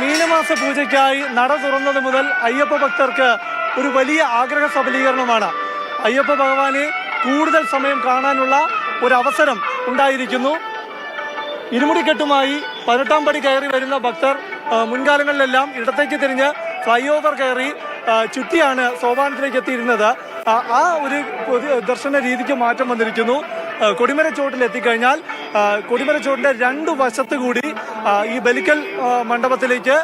മീനമാസ പൂജയ്ക്കായി നട തുറന്നത് മുതൽ അയ്യപ്പ ഭക്തർക്ക് ഒരു വലിയ ആഗ്രഹ സബലീകരണമാണ്. അയ്യപ്പ ഭഗവാനെ കൂടുതൽ സമയം കാണാനുള്ള ഒരു അവസരം ഉണ്ടായിരിക്കുന്നു. ഇരുമുടിക്കെട്ടുമായി പതിനെട്ടാം പടി കയറി വരുന്ന ഭക്തർ മുൻകാലങ്ങളിലെല്ലാം ഇടത്തേക്ക് തിരിഞ്ഞ് ഫ്ലൈ ഓവർ കയറി ചുറ്റിയാണ് സോപാനത്തിലേക്ക് എത്തിയിരുന്നത്. ആ, ഒരു ദർശന രീതിക്ക് മാറ്റം വന്നിരിക്കുന്നു. കൊടിമരച്ചോട്ടിൽ കൊടിമര ചോട്ടിൽ എത്തിക്കഴിഞ്ഞാൽ കൊടിമര രണ്ടു വശത്ത് കൂടി ഈ ബലിക്കൽ മണ്ഡപത്തിലേക്ക്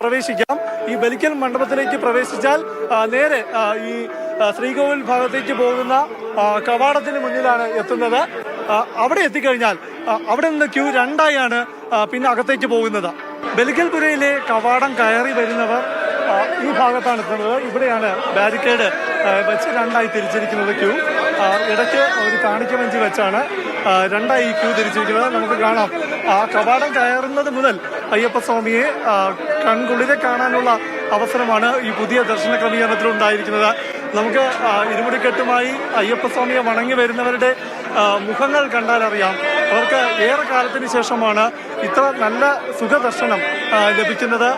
പ്രവേശിക്കാം. ഈ ബലിക്കൽ മണ്ഡപത്തിലേക്ക് പ്രവേശിച്ചാൽ നേരെ ഈ ശ്രീകോവിൽ ഭാഗത്തേക്ക് പോകുന്ന കവാടത്തിന് മുന്നിലാണ് എത്തുന്നത്. അവിടെ എത്തിക്കഴിഞ്ഞാൽ അവിടെ നിന്ന് ക്യൂ രണ്ടായാണ് പിന്നെ അകത്തേക്ക് പോകുന്നത്. ബലിക്കൽപുരയിലെ കവാടം കയറി വരുന്നവർ ഈ ഭാഗത്താണ് എത്തുന്നത്. ഇവിടെയാണ് ബാരിക്കേഡ് വെച്ച് രണ്ടായി തിരിച്ചിരിക്കുന്നത് ക്യൂ. ഇടയ്ക്ക് ഒരു കാണിക്കവഞ്ചി വെച്ചാണ് രണ്ടായി ക്യൂ തിരിച്ചിരിക്കുന്നത്. നമുക്ക് കാണാം. ആ കവാടം കയറുന്നത് മുതൽ അയ്യപ്പസ്വാമിയെ സ്വാമിയെ കൺകുളിരെ കാണാനുള്ള അവസരമാണ് ഈ പുതിയ ദർശന ക്രമീകരണത്തിൽ ഉണ്ടായിരിക്കുന്നത്. നമുക്ക് ഇരുമുടിക്കെട്ടുമായി അയ്യപ്പസ്വാമിയെ വണങ്ങി വരുന്നവരുടെ മുഖങ്ങൾ കണ്ടാൽ അറിയാം. അവർക്ക് ഏറെ കാലത്തിന് ശേഷമാണ് ഇത്ര നല്ല സുഖദർശനം ലഭിക്കുന്നത്.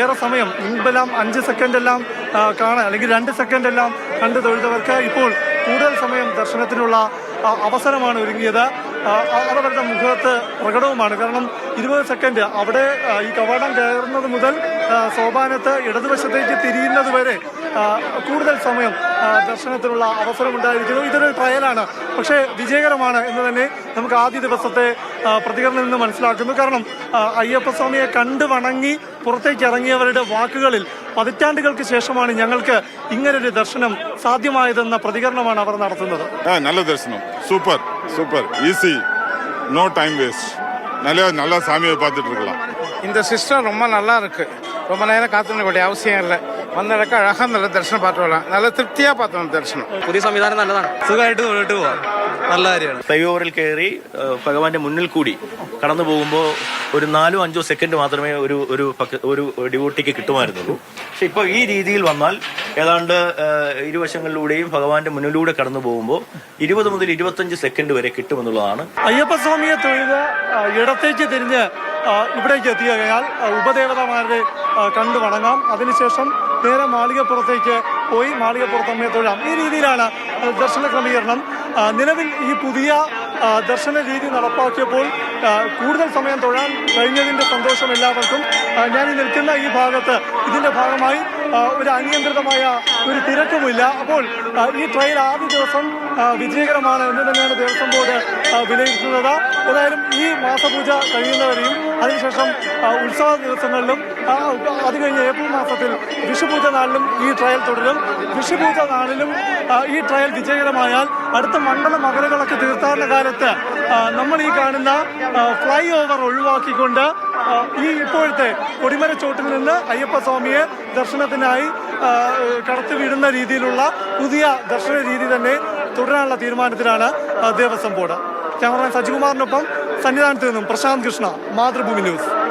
ഏറെ സമയം മുൻപെല്ലാം അഞ്ച് സെക്കൻഡ് എല്ലാം ആ, കാണാൻ അല്ലെങ്കിൽ രണ്ട് സെക്കൻഡ് എല്ലാം കണ്ടു തൊഴുതവർക്ക് ഇപ്പോൾ കൂടുതൽ സമയം ദർശനത്തിനുള്ള അവസരമാണ് ഒരുങ്ങിയത്. അവരുടെ മുഖത്ത് പ്രകടവുമാണ്. കാരണം ഇരുപത് സെക്കൻഡ് അവിടെ ഈ കവാടം കയറുന്നത് മുതൽ സോപാനത്ത് ഇടതുവശത്തേക്ക് തിരിയുന്നത് വരെ കൂടുതൽ സമയം ആ, ദർശനത്തിനുള്ള അവസരം ഉണ്ടായിരിക്കുന്നു ഇതൊരു ട്രയലാണ് പക്ഷേ വിജയകരമാണ് എന്ന് തന്നെ നമുക്ക് ആദ്യ ദിവസത്തെ ആ, പ്രതികരണത്തിൽ നിന്ന് മനസ്സിലാക്കുന്നു കാരണം ആ, അയ്യപ്പസ്വാമിയെ കണ്ടു വണങ്ങി പുറത്തേക്ക് ഇറങ്ങിയവരുടെ വാക്കുകളിൽ പതിറ്റാണ്ടുകൾക്ക് ശേഷമാണ് ഞങ്ങൾക്ക് ഇങ്ങനൊരു ദർശനം സാധ്യമായതെന്ന പ്രതികരണമാണ് അവർ നടത്തുന്നത് ஆ நல்ல தரிசனம் super super easy no time waste நல்லா நல்லா சாமியை பார்த்துட்டு இருக்கலாம் இந்த சிஸ்டம் ரொம்ப நல்லா இருக்கு ரொம்ப நேரம் காத்துக்க வேண்டிய அவசியம் இல்லை വന്നിടക്ക് നല്ല ദർശനം പാത്രമാണ് നല്ല തൃപ്തിയാ പാത്രം ദർശനം. പുതിയ സംവിധാനം നല്ലതാണ്. സുഖമായിട്ട് മുന്നോട്ട് പോവാം. നല്ല കാര്യമാണ്. ഫ്ലൈഓവറിൽ കയറി ഭഗവാന്റെ മുന്നിൽ കൂടി കടന്നു പോകുമ്പോൾ ഒരു നാലോ അഞ്ചോ സെക്കൻഡ് മാത്രമേ ഒരു ഒരു ഒരു ഡിവോട്ടിക്ക് കിട്ടുമായിരുന്നുള്ളൂ. പക്ഷെ ഇപ്പൊ ഈ രീതിയിൽ വന്നാൽ ഏതാണ്ട് ഇരുവശങ്ങളിലൂടെയും ഭഗവാന്റെ മുന്നിലൂടെ കടന്നു പോകുമ്പോൾ ഇരുപത് മുതൽ ഇരുപത്തഞ്ച് സെക്കൻഡ് വരെ കിട്ടുമെന്നുള്ളതാണ്. അയ്യപ്പസ്വാമിയെ തൊഴുത് ഇടത്തേക്ക് തിരിഞ്ഞ് ഇവിടേക്ക് എത്തിയാൽ ഉപദേവതമാരെ കണ്ടു വണങ്ങാം. അതിനുശേഷം നേരെ മാളികപ്പുറത്തേക്ക് പോയി മാളികപ്പുറത്ത് അമ്മയെ തൊഴാം. ഈ രീതിയിലാണ് ദർശന ക്രമീകരണം. നിലവിൽ ഈ പുതിയ ദർശന രീതി നടപ്പാക്കിയപ്പോൾ കൂടുതൽ സമയം തൊഴാൻ കഴിഞ്ഞതിന്റെ സന്തോഷം എല്ലാവർക്കും. ഞാൻ നിൽക്കുന്ന ഈ ഭാഗത്ത് ഇതിന്റെ ഭാഗമായി ഒരു അനിയന്ത്രിതമായ ഒരു തിരക്കുമില്ല. അപ്പോൾ ഈ ട്രെയിൻ ആദ്യ ദിവസം വിജയകരമാണ് എന്ന് തന്നെയാണ് ദേവസ്വം ബോർഡ് വിലയിരുത്തുന്നത്. ഏതായാലും ഈ മാസപൂജ കഴിയുന്നവരെയും അതിനുശേഷം ഉത്സവ ദിവസങ്ങളിലും അത് കഴിഞ്ഞ് ഏപ്രിൽ മാസത്തിൽ വിഷുപൂജ നാളിലും ഈ ട്രയൽ തുടരും. വിഷുപൂജ നാളിലും ഈ ട്രയൽ വിജയകരമായാൽ അടുത്ത മണ്ഡല മകരകളൊക്കെ തീർത്ഥാടന കാലത്ത് നമ്മൾ ഈ കാണുന്ന ഫ്ലൈ ഓവർ ഒഴിവാക്കിക്കൊണ്ട് ആ, ഈ ഇപ്പോഴത്തെ കൊടിമര ചോട്ടിൽ നിന്ന് അയ്യപ്പസ്വാമിയെ ദർശനത്തിനായി ആ, കടത്തിവിടുന്ന രീതിയിലുള്ള പുതിയ ദർശന രീതി തന്നെ തുടരാനുള്ള തീരുമാനത്തിലാണ് ആ, ദേവസ്വം ബോർഡ്. ക്യാമറമാൻ സജികുമാറിനൊപ്പം സന്നിധാനത്ത് നിന്നും പ്രശാന്ത് കൃഷ്ണ മാതൃഭൂമി ന്യൂസ്.